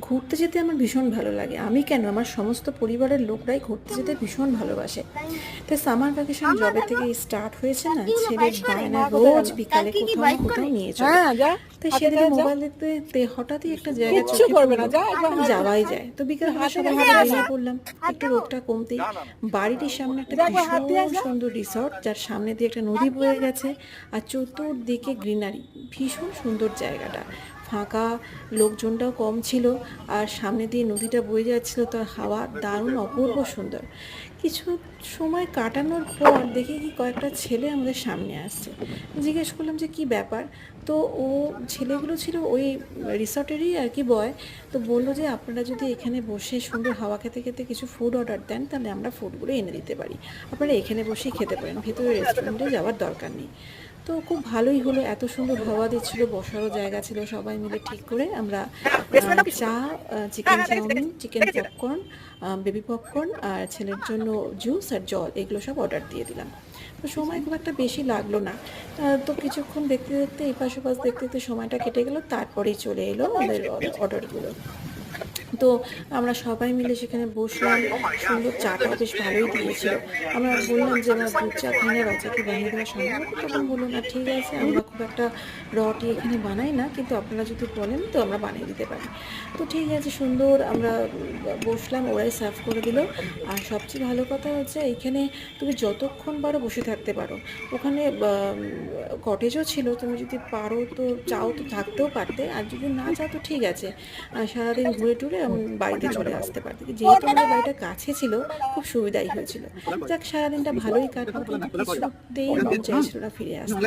ঘুরতে যেতে আমার ভীষণ ভালো লাগে। আমি কেন? আমার সমস্ত পরিবারের লোকরাই ঘুরতে যেতে ভীষণ ভালোবাসে। তাই সামার ভ্যাকেশন জবে থেকে স্টার্ট হয়েছে না ছেলের বায়না রোজ বিকালে কোথাও না কোথাও নিয়ে চলে হ্যাঁ যা তাই সেদিন মোবাইল দেখতে হঠাৎই একটা জায়গা চোখে করবে না। যাওয়াই যায়। তো বিকেল সবাই বেরিয়ে পড়লাম। একটু রোগটা কমতেই বাড়িটির সামনে একটা ভীষণ সুন্দর রিসর্ট যার সামনে দিয়ে একটা নদী বয়ে গেছে। আর চতুর্দিকে গ্রিনারি ভীষণ সুন্দর জায়গাটা। ফাঁকা লোকজনটাও কম ছিল আর সামনে দিয়ে নদীটা বয়ে যাচ্ছিল, তার হাওয়া দারুণ অপূর্ব সুন্দর। কিছু সময় কাটানোর পর দেখি কি কয়েকটা ছেলে আমাদের সামনে আসছে। জিজ্ঞেস করলাম যে, কি ব্যাপার? তো ও ছেলেগুলো ছিল ওই রিসর্টেরই আর কি বয়। তো বলল যে, আপনারা যদি এখানে বসে সুন্দর হাওয়া খেতে খেতে কিছু ফুড অর্ডার দেন, তাহলে আমরা ফুডগুলো এনে দিতে পারি। আপনারা এখানে বসেই খেতে পারেন, ভেতরে রেস্টুরেন্টে যাওয়ার দরকার নেই। তো খুব ভালোই হলো এত সুন্দর হাওয়া দিচ্ছিল বসারও জায়গা ছিল সবাই মিলে ঠিক করে। আমরা চা chicken chowmein chicken popcorn baby popcorn আর ছেলের জন্য জুস আর জল এগুলো সব অর্ডার দিয়ে দিলাম। তো সময় খুব একটা বেশি লাগল না। তো কিছুক্ষণ দেখতে দেখতে এই পাশে পাশ দেখতে দেখতে সময়টা কেটে গেল তারপরেই চলে এলো আমাদের অর্ডারগুলো তো আমরা সবাই মিলে সেখানে বসলাম। সুন্দর চাটা বেশ ভালোই দিয়েছিল। আমরা বললাম যে আমার দুধ চা খাই না রচাকে বানিয়ে দেওয়া সম্ভব তখন বলল, না, ঠিক আছে, আমরা খুব একটা রটি এখানে বানাই না, কিন্তু আপনারা যদি বলেন, তো আমরা বানিয়ে দিতে পারি। তো ঠিক আছে, সুন্দর আমরা বসলাম, ওরাই সার্ভ করে দিল। আর সবচেয়ে ভালো কথা হচ্ছে, এইখানে তুমি যতক্ষণ পারো বসে থাকতে পারো। ওখানে কটেজও ছিল, তুমি যদি পারো তো, চাও তো থাকতেও পারতে। আর যদি না চাও তো ঠিক আছে। সারাদিন ঘুরে টুরে বাড়িতে চলে আসতে পারতে যেহেতু আমাদের বাড়িটা কাছে ছিল খুব সুবিধাই হয়েছিল। যাক সারাদিনটা ভালোই কাটলো কিছুতেই মন চাইছিল না ফিরে আসতে।